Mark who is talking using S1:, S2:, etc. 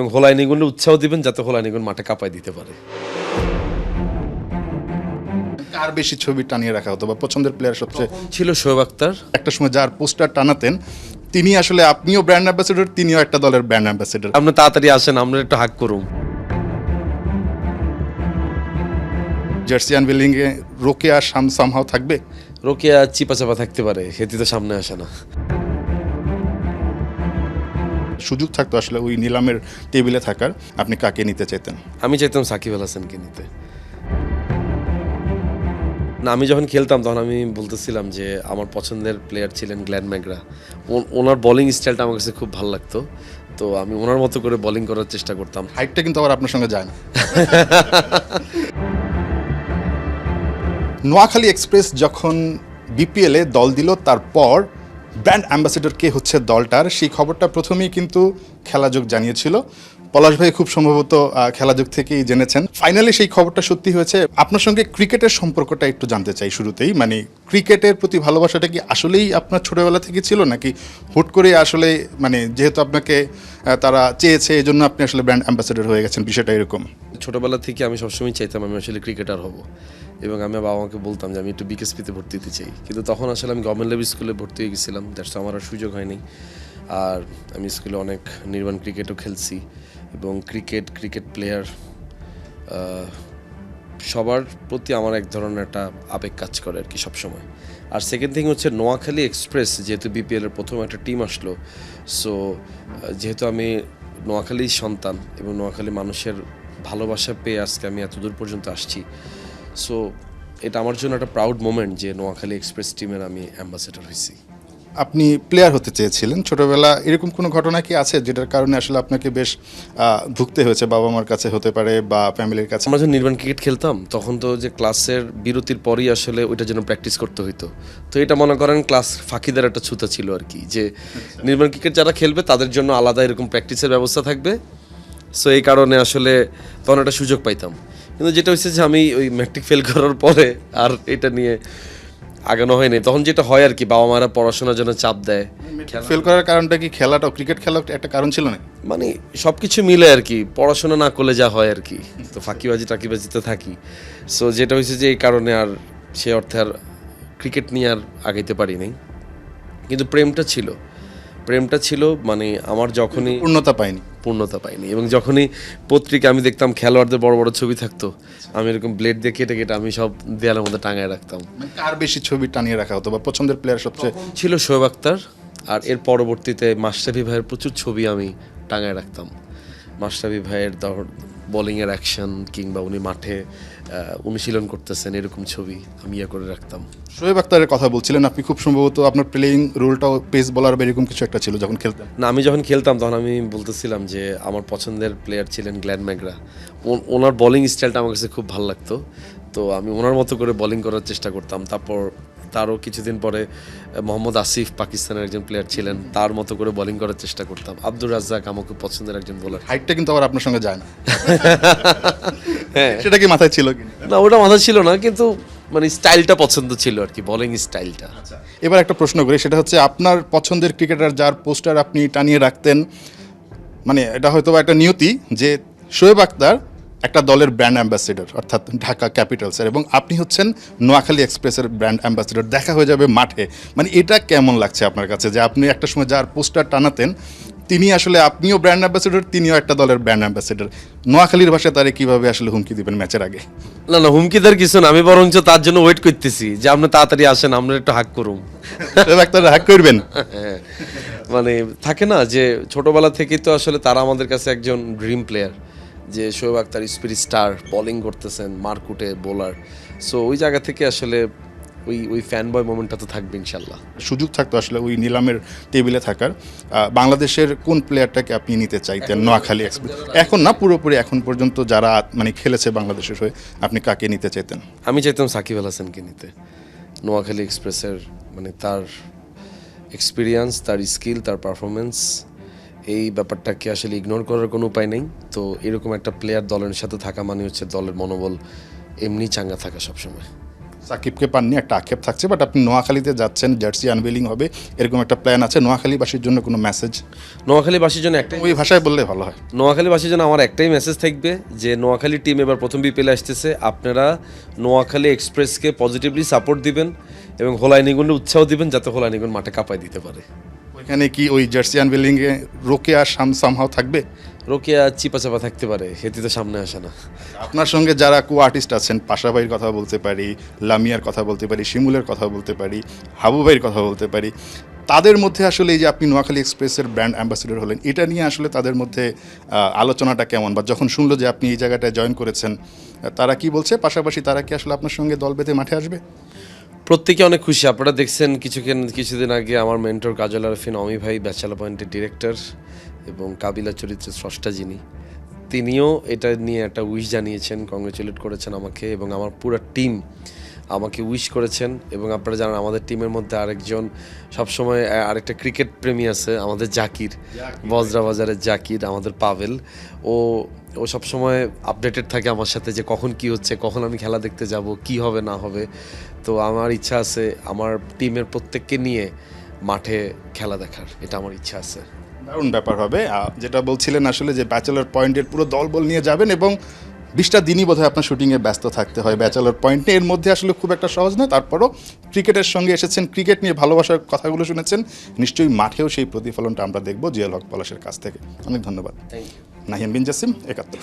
S1: এবং হোলাইনিগুন উৎসাহ দিবেন যাতে হোলাইনিগুন মাঠে কাঁপায় দিতে পারে।
S2: কার বেশি ছবি টানিয়ে রাখা হতো বা পছন্দের প্লেয়ার সবচেয়ে?
S1: ছিল শোয়েব আক্তার
S2: একটা সময় যার পোস্টার টানাতেন তিনি আসলে আপনিও ব্র্যান্ড অ্যাম্বাসেডর তিনিও একটা দলের ব্র্যান্ড অ্যাম্বাসেডর
S1: আপনি তাড়াতাড়ি আসেন আমরা একটু হাক করুন।
S2: জার্সি আনভিলিং এ রোকে আর সাম সামহাও থাকবে?
S1: রোকেয়া চিপা চাপা থাকতে পারে সেটি তো সামনে আসে না।
S2: সুযোগ থাকতো আসলে ওই নিলামের টেবিলে থাকার। আপনি কাকে নিতে চাইতেন?
S1: আমি চাইতাম সাকিব আল হাসানকে নিতে। না আমি যখন খেলতাম তখন আমি বলতেছিলাম যে আমার পছন্দের প্লেয়ার ছিলেন গ্ল্যান ম্যাগরা ওনার বোলিং স্টাইলটা আমার কাছে খুব ভালো লাগতো। তো আমি ওনার মতো করে বোলিং করার চেষ্টা করতাম।
S2: হাইটটা কিন্তু আবার আপনার সঙ্গে যায় না। নোয়াখালী এক্সপ্রেস যখন বিপিএলে দল দিল তারপর ব্র্যান্ড অ্যাম্বাসেডর কে হচ্ছে দলটার, সেই খবরটা প্রথমেই কিন্তু খেলাযোগ জানিয়েছিল। পলাশ ভাই খুব সম্ভবত খেলাযোগ থেকেই জেনেছেন। ফাইনালি সেই খবরটা সত্যি হয়েছে। আপনার সঙ্গে ক্রিকেটের সম্পর্কটা একটু জানতে চাই শুরুতেই। মানে ক্রিকেটের প্রতি ভালোবাসাটা কি আসলেই আপনার ছোটোবেলা থেকে ছিল, নাকি হুট করে আসলে মানে যেহেতু আপনাকে তারা চেয়েছে এই জন্য আপনি আসলে ব্র্যান্ড অ্যাম্বাসেডর হয়ে গেছেন, বিষয়টা এরকম?
S1: ছোটবেলা থেকে আমি সবসময় চাইতাম আমি আসলে ক্রিকেটার হব। এবং আমি বাবা মাকে বলতাম যে আমি একটু বিকেএসপিতে ভর্তি হতে চাই। কিন্তু তখন আসলে আমি গভর্নমেন্ট লেভেল স্কুলে ভর্তি হয়ে গেছিলাম। দ্যাটস আমার আর সুযোগ হয়নি। আর আমি স্কুলে অনেক নির্মাণ ক্রিকেটও খেলছি। এবং ক্রিকেট ক্রিকেট প্লেয়ার সবার প্রতি আমার এক ধরনের একটা আবেগ কাজ করে আর কি সবসময়। আর সেকেন্ড থিং হচ্ছে নোয়াখালী এক্সপ্রেস যেহেতু বিপিএলের প্রথম একটা টিম আসলো। সো যেহেতু আমি নোয়াখালীর সন্তান এবং নোয়াখালী মানুষের ভালোবাসা পেয়ে আজকে আমি এত দূর পর্যন্ত আসছি। সো এটা আমার জন্য একটা প্রাউড মোমেন্ট যে নোয়াখালী এক্সপ্রেস টিমের আমি অ্যাম্বাসেডর হয়েছি।
S2: আপনি প্লেয়ার হতে চেয়েছিলেন ছোটবেলা এরকম কোনো ঘটনা কি আছে যেটার কারণে আসলে আপনাকে বেশ ভুগতে হয়েছে বাবা মার কাছে হতে পারে বা ফ্যামিলির কাছে?
S1: আমরা যখন নির্মাণ ক্রিকেট খেলতাম তখন তো যে ক্লাসের বিরতির পরই আসলে ওইটার জন্য প্র্যাকটিস করতে হইতো। তো এটা মনে করেন ক্লাস ফাঁকিদের একটা ছুতা ছিল আর কি যে নির্মাণ ক্রিকেট যারা খেলবে তাদের জন্য আলাদা এরকম প্র্যাকটিসের ব্যবস্থা থাকবে। সো এই কারণে আসলে তখন একটা সুযোগ পাইতাম। কিন্তু যেটা হচ্ছে যে আমি ওই ম্যাট্রিক ফেল করার পরে আর এটা নিয়ে আগানো হয়নি। তখন যেটা হয় আর কি বাবা মারা পড়াশোনার জন্য চাপ দেয়।
S2: ফেল করার কারণটা কি খেলাটা ক্রিকেট খেলা একটা কারণ ছিল না
S1: মানে সব কিছু মিলে আর কি পড়াশোনা না করলে যা হয় আর কি। তো ফাঁকিবাজি টাকিবাজিতে থাকি। সো যেটা হয়েছে যে এই কারণে আর সে অর্থে আর ক্রিকেট নিয়ে আর আগাইতে পারি নাই। কিন্তু প্রেমটা ছিল। প্রেমটা ছিল মানে আমার যখনই
S2: পূর্ণতা পায়নি
S1: পূর্ণতা পাইনি। এবং যখনই পত্রিকা আমি দেখতাম খেলোয়াড়দের বড় বড় ছবি থাকতো আমি এরকম ব্লেড দিয়ে কেটে কেটে আমি সব দেয়ালের মধ্যে টাঙায় রাখতাম।
S2: মানে কার বেশি ছবি টানিয়ে রাখা হতো বা পছন্দের প্লেয়ার সবচেয়ে?
S1: ছিল শোয়েব আক্তার আর এর পরবর্তীতে মাস্টাফি ভাইয়ের প্রচুর ছবি আমি টাঙায় রাখতাম। মাস্টাফি ভাইয়ের ধর বোলিংয়ের অ্যাকশন কিংবা উনি মাঠে অনুশীলন করতেছেন এরকম ছবি আমি ইয়ে করে রাখতাম।
S2: শোয়েব আক্তারের কথা বলছিলেন আপনি খুব সম্ভবত আপনার প্লেয়িং রোলটাও পেস বলার বা এরকম কিছু একটা ছিল যখন খেলতেন।
S1: না আমি যখন খেলতাম তখন আমি বলতেছিলাম যে আমার পছন্দের প্লেয়ার ছিলেন গ্ল্যান ম্যাগরা। ওনার বলিং স্টাইলটা আমার কাছে খুব ভালো লাগতো। তো আমি ওনার মতো করে বলিং করার চেষ্টা করতাম। তারপর তারও কিছুদিন পরে মোহাম্মদ আসিফ পাকিস্তানের একজন প্লেয়ার ছিলেন তার মতো করে বোলিং করার চেষ্টা করতাম। আব্দুর রাজ্জাক আমার খুব পছন্দের একজন বোলার
S2: হাইটটা কিন্তু আবার আপনার সঙ্গে যায় না।
S1: হ্যাঁ।
S2: সেটা কি মাথায় ছিল
S1: না ওটা মাথায় ছিল না কিন্তু মানে স্টাইলটা পছন্দ ছিল আর কি বোলিং স্টাইলটা
S2: এবার একটা প্রশ্ন করি সেটা হচ্ছে আপনার পছন্দের ক্রিকেটার যার পোস্টার আপনি টানিয়ে রাখতেন মানে এটা হয়তো একটা নিয়তি যে শোয়েব আক্তার একটা দলের ব্র্যান্ড অ্যাম্বাসেডর অর্থাৎ ঢাকা ক্যাপিটালসের এবং আপনি হচ্ছেন নোয়াখালী এক্সপ্রেসের ব্র্যান্ড অ্যাম্বাসেডর দেখা হয়ে যাবে মাঠে। মানে এটা কেমন লাগছে আপনার কাছে? যে আপনি একটা সময় যার পোস্টার টানাতেন তিনি আসলে আপনিও ব্র্যান্ড অ্যাম্বাসেডর তিনিও একটা দলের ব্র্যান্ড অ্যাম্বাসেডর নোয়াখালীর ভাষায় তারে কীভাবে আসলে হুমকি দিবেন ম্যাচের আগে?
S1: না না হুমকি হুমকিদার কিছু না। আমি বরঞ্চ তার জন্য ওয়েট করতেছি যে আপনি তাড়াতাড়ি আসেন আমরা একটু হাক
S2: শোয়েব আক্তার হ্যাক করবেন?
S1: হ্যাঁ, মানে থাকে না যে ছোটবেলা থেকেই তো আসলে তারা আমাদের কাছে একজন ড্রিম প্লেয়ার যে Shoaib Akhtar spirit star bowling করতেছেন মারকুটে বোলার সো ওই জায়গা থেকে আসলে ওই ওই ফ্যান বয় মোমেন্টটা তো থাকবে ইনশাল্লাহ।
S2: সুযোগ থাকতো আসলে ওই নিলামের টেবিলে থাকার। বাংলাদেশের কোন প্লেয়ারটাকে আপনি নিতে চাইতেন নোয়াখালী এক্সপ্রেস এখন না পুরোপুরি এখন পর্যন্ত যারা মানে খেলেছে বাংলাদেশের হয়ে আপনি কাকে নিতে চাইতেন?
S1: আমি চাইতাম সাকিব আল হাসানকে নিতে। নোয়াখালী এক্সপ্রেসের মানে তার এক্সপিরিয়েন্স তার স্কিল তার পারফরমেন্স এই ব্যাপারটাকে আসলে ইগনোর করার কোনো উপায় নেই। তো এরকম একটা প্লেয়ার দলের সাথে থাকা মানে হচ্ছে দলের মনোবল এমনি চাঙ্গা থাকা সবসময়।
S2: সাকিবকে পাননি একটা আক্ষেপ থাকছে বাট আপনি নোয়াখালীতে যাচ্ছেন জার্সি আনভেলিং হবে এরকম একটা প্ল্যান আছে নোয়াখালীবাসীর জন্য কোনো মেসেজ
S1: নোয়াখালীবাসীর জন্য একটাই
S2: ওই ভাষায় বললে ভালো হয়।
S1: নোয়াখালীবাসীর জন্য আমার একটাই মেসেজ থাকবে যে নোয়াখালী টিম এবার প্রথম বিপিএলে আসতেছে আপনারা নোয়াখালী এক্সপ্রেসকে পজিটিভলি সাপোর্ট দিবেন এবং হোলাইনিগুনকে উৎসাহ দিবেন যাতে হোলাইনিগুন মাঠে কাঁপায় দিতে পারে।
S2: ওইখানে কি ওই জার্সি আনভেলিংয়ে রোকে আর সাম সামহাও থাকবে?
S1: রোকেয়া চিপা চাপা থাকতে পারে হেতি তো সামনে আসে না।
S2: আপনার সঙ্গে যারা কো আর্টিস্ট আছেন পাশাভাইয়ের কথা বলতে পারি লামিয়ার কথা বলতে পারি শিমুলের কথা বলতে পারি হাবু ভাইয়ের কথা বলতে পারি তাদের মধ্যে আসলে এই যে আপনি নোয়াখালী এক্সপ্রেসের ব্র্যান্ড অ্যাম্বাসিডর হলেন এটা নিয়ে আসলে তাদের মধ্যে আলোচনাটা কেমন? বা যখন শুনলো যে আপনি এই জায়গাটায় জয়েন করেছেন তারা কি বলছে? পাশাপাশি তারা কি আসলে আপনার সঙ্গে দল বেঁধে মাঠে আসবে?
S1: প্রত্যেকে অনেক খুশি। আপনারা দেখছেন কিছুক্ষণ কিছুদিন আগে আমার মেন্টর কাজল আরফিন অমি ভাই ব্যাচেলার পয়েন্টের ডিরেক্টর এবং কাবিলা চরিত্রের স্রষ্টা যিনি তিনিও এটা নিয়ে একটা উইশ জানিয়েছেন কংগ্রেচুলেট করেছেন আমাকে এবং আমার পুরো টিম আমাকে উইশ করেছেন এবং আপনারা জানেন আমাদের টিমের মধ্যে আরেকজন সবসময় আরেকটা ক্রিকেট প্রেমী আছে আমাদের জাকির। বজরা বাজারের জাকির আমাদের পাভেল। ও ও সবসময় আপডেটেড থাকে আমার সাথে যে কখন কি হচ্ছে কখন আমি খেলা দেখতে যাব কি হবে না হবে। তো আমার ইচ্ছা আছে আমার টিমের প্রত্যেককে নিয়ে মাঠে খেলা দেখার এটা আমার ইচ্ছা আছে।
S2: দারুণ ব্যাপার হবে। যেটা বলছিলেন আসলে যে ব্যাচেলর পয়েন্টের পুরো দল বল নিয়ে যাবেন এবং বিশটা দিনই বোধহয় আপনার শুটিংয়ে ব্যস্ত থাকতে হয় ব্যাচেলর পয়েন্ট এর মধ্যে আসলে খুব একটা সহজ নয়। তারপরও ক্রিকেটের সঙ্গে এসেছেন ক্রিকেট নিয়ে ভালোবাসার কথাগুলো শুনেছেন। নিশ্চয়ই মাঠেও সেই প্রতিফলনটা আমরা দেখব। জিয়াল হক পলাশের কাছ থেকে। অনেক ধন্যবাদ।
S1: থ্যাংক ইউ
S2: নাহিয়ান বিন জাসিম একাত্তর